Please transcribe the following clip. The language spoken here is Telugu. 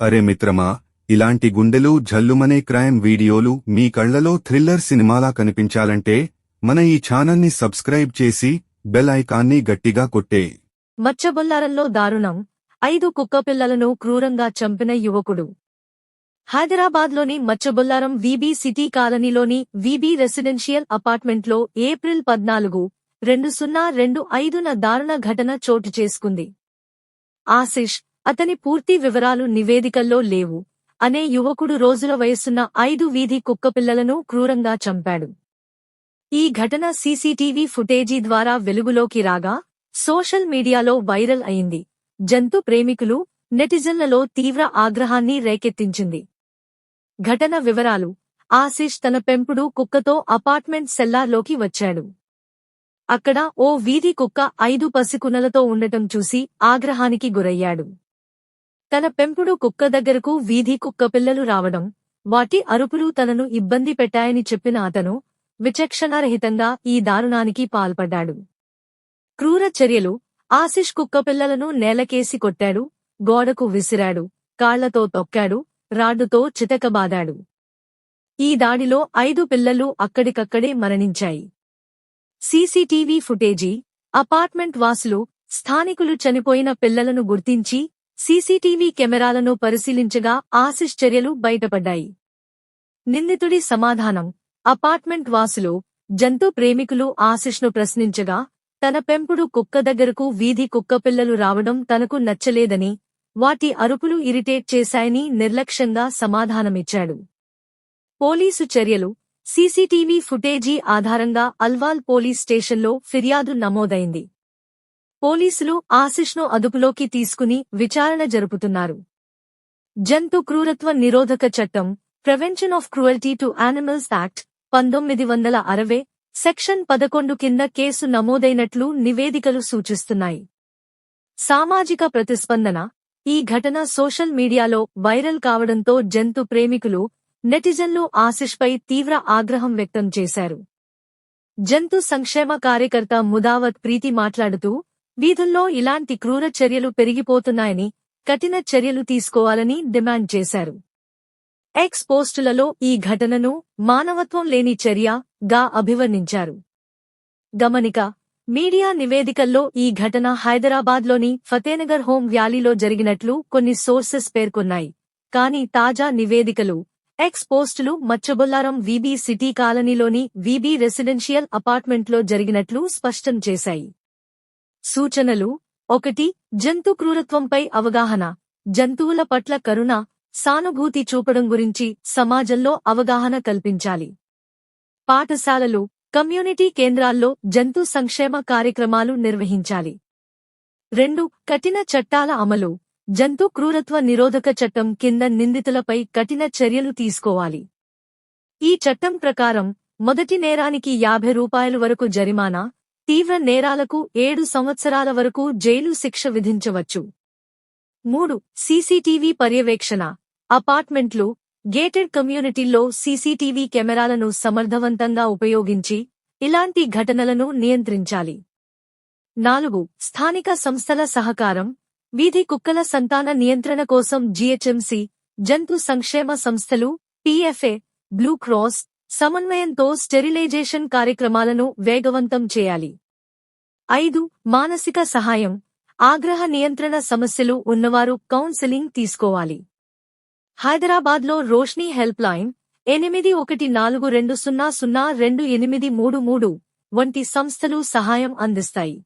అరే మిత్రమా ఇలాంటి గుండెలు జల్లుమనే క్రైమ్ వీడియోలు మీ కళ్ళలో థ్రిల్లర్ సినిమాలా కనిపించాలంటే మన ఈ ఛానల్ని సబ్స్క్రైబ్ చేసి బెల్ ఐకాన్ని గట్టిగా కొట్టే. మచ్చబొల్లారంలో దారుణం. ఐదు కుక్కపిల్లలను క్రూరంగా చంపిన యువకుడు. హైదరాబాద్లోని మచ్చబొల్లారం వీబీ సిటీ కాలనీలోని వీబీ రెసిడెన్షియల్ అపార్ట్మెంట్లో ఏప్రిల్ పద్నాలుగు రెండు సున్నా రెండు ఐదున దారుణ ఘటన చోటు చేసుకుంది. ఆశిష్ అతని పూర్తి వివరాలు నివేదికల్లో లేవు. అనే యువకుడు రోజుల వయసున్న ఐదు వీధి కుక్కపిల్లలను క్రూరంగా చంపాడు. ఈ ఘటన సీసీటీవీ ఫుటేజీ ద్వారా వెలుగులోకి రాగా సోషల్ మీడియాలో వైరల్ అయింది. జంతు ప్రేమికులు నెటిజన్లలో తీవ్ర ఆగ్రహాన్ని రేకెత్తించింది. ఘటన వివరాలు ఆశీష్ తన పెంపుడు కుక్కతో అపార్ట్మెంట్ సెల్లార్లోకి వచ్చాడు. అక్కడ ఓ వీధి కుక్క ఐదు పసికునలతో ఉండటం చూసి ఆగ్రహానికి గురయ్యాడు. తన పెంపుడు కుక్క దగ్గరకు వీధి కుక్క పిల్లలు రావడం వాటి అరుపులు తనను ఇబ్బంది పెట్టాయని చెప్పిన అతను విచక్షణారహితంగా ఈ దారుణానికి పాల్పడ్డాడు. క్రూర చర్యలు ఆశిష్ కుక్కపిల్లలను నేలకేసి కొట్టాడు గోడకు విసిరాడు కాళ్ళతో తొక్కాడు రాడ్డుతో చితకబాదాడు. ఈ దాడిలో ఐదు పిల్లలు అక్కడికక్కడే మరణించాయి. సీసీటీవీ ఫుటేజీ అపార్ట్మెంట్ వాసులు స్థానికులు చనిపోయిన పిల్లలను గుర్తించి సీసీటీవీ కెమెరాలను పరిశీలించగా ఆశిష్ చర్యలు బయటపడ్డాయి. నిందితుడి సమాధానం. అపార్ట్మెంట్ వాసులు జంతు ప్రేమికులు ఆశిష్ను ప్రశ్నించగా తన పెంపుడు కుక్క దగ్గరకు వీధి కుక్కపిల్లలు రావడం తనకు నచ్చలేదని వాటి అరుపులు ఇరిటేట్ చేశాయని నిర్లక్ష్యంగా సమాధానమిచ్చాడు. పోలీసు చర్యలు. సీసీటీవీ ఫుటేజీ ఆధారంగా అల్వాల్ పోలీస్ స్టేషన్లో ఫిర్యాదు నమోదైంది. పోలీసులు ఆశిష్ను అదుపులోకి తీసుకుని విచారణ జరుపుతున్నారు. జంతు క్రూరత్వ నిరోధక చట్టం prevention of cruelty to animals act పంతొమ్మిది వందల అరవై సెక్షన్ పదకొండు కింద కేసు నమోదైనట్లు నివేదికలు సూచిస్తున్నాయి. సామాజిక ప్రతిస్పందన ఈ ఘటన సోషల్ మీడియాలో వైరల్ కావడంతో జంతు ప్రేమికులు నెటిజన్లు ఆశిష్పై తీవ్ర ఆగ్రహం వ్యక్తం చేశారు. జంతు సంక్షేమ కార్యకర్త ముదావత్ ప్రీతి మాట్లాడుతూ వీధుల్లో ఇలాంటి క్రూర చర్యలు పెరిగిపోతున్నాయని కఠిన చర్యలు తీసుకోవాలని డిమాండ్ చేశారు. ఎక్స్ పోస్టులలో ఈ ఘటనను మానవత్వం లేని చర్య గా అభివర్ణించారు. గమనిక మీడియా నివేదికల్లో ఈ ఘటన హైదరాబాద్లోని ఫతేనగర్ హోం వ్యాలీలో జరిగినట్లు కొన్ని సోర్సెస్ పేర్కొన్నాయి. కానీ తాజా నివేదికలు ఎక్స్ పోస్టులు మచ్చబొల్లారం వీబీ సిటీ కాలనీలోని వీబీ రెసిడెన్షియల్ అపార్ట్మెంట్లో జరిగినట్లు స్పష్టం చేశాయి. సూచనలు. ఒకటి జంతు క్రూరత్వంపై అవగాహన. జంతువుల పట్ల కరుణ సానుభూతి చూపడం గురించి సమాజంలో అవగాహన కల్పించాలి. పాఠశాలలు కమ్యూనిటీ కేంద్రాల్లో జంతు సంక్షేమ కార్యక్రమాలు నిర్వహించాలి. రెండు కఠిన చట్టాల అమలు. జంతు క్రూరత్వ నిరోధక చట్టం కింద నిందితులపై కఠిన చర్యలు తీసుకోవాలి. ఈ చట్టం ప్రకారం మొదటి నేరానికి యాభై రూపాయల వరకు జరిమానా తీవ్ర నేరాలకు ఏడు సంవత్సరాల వరకు జైలు శిక్ష విధించవచ్చు. మూడు సీసీటీవీ పర్యవేక్షణ. అపార్ట్మెంట్లు గేటెడ్ కమ్యూనిటీల్లో సీసీటీవీ కెమెరాలను సమర్థవంతంగా ఉపయోగించి ఇలాంటి ఘటనలను నియంత్రించాలి. నాలుగు స్థానిక సంస్థల సహకారం. వీధి కుక్కల సంతాన నియంత్రణ కోసం జీహెచ్ఎంసీ జంతు సంక్షేమ సంస్థలు పీఎఫ్ఏ బ్లూ క్రాస్ సమన్వయంతో స్టెరిలైజేషన్ కార్యక్రమాలను వేగవంతం చేయాలి. ఐదు మానసిక సహాయం. ఆగ్రహ నియంత్రణ సమస్యలు ఉన్నవారు కౌన్సెలింగ్ తీసుకోవాలి. హైదరాబాద్లో రోష్ని హెల్ప్ లైన్ ఎనిమిది ఒకటి నాలుగు రెండు సున్నా సున్నా రెండు ఎనిమిది మూడు మూడు వంటి సంస్థలు సహాయం అందిస్తాయి.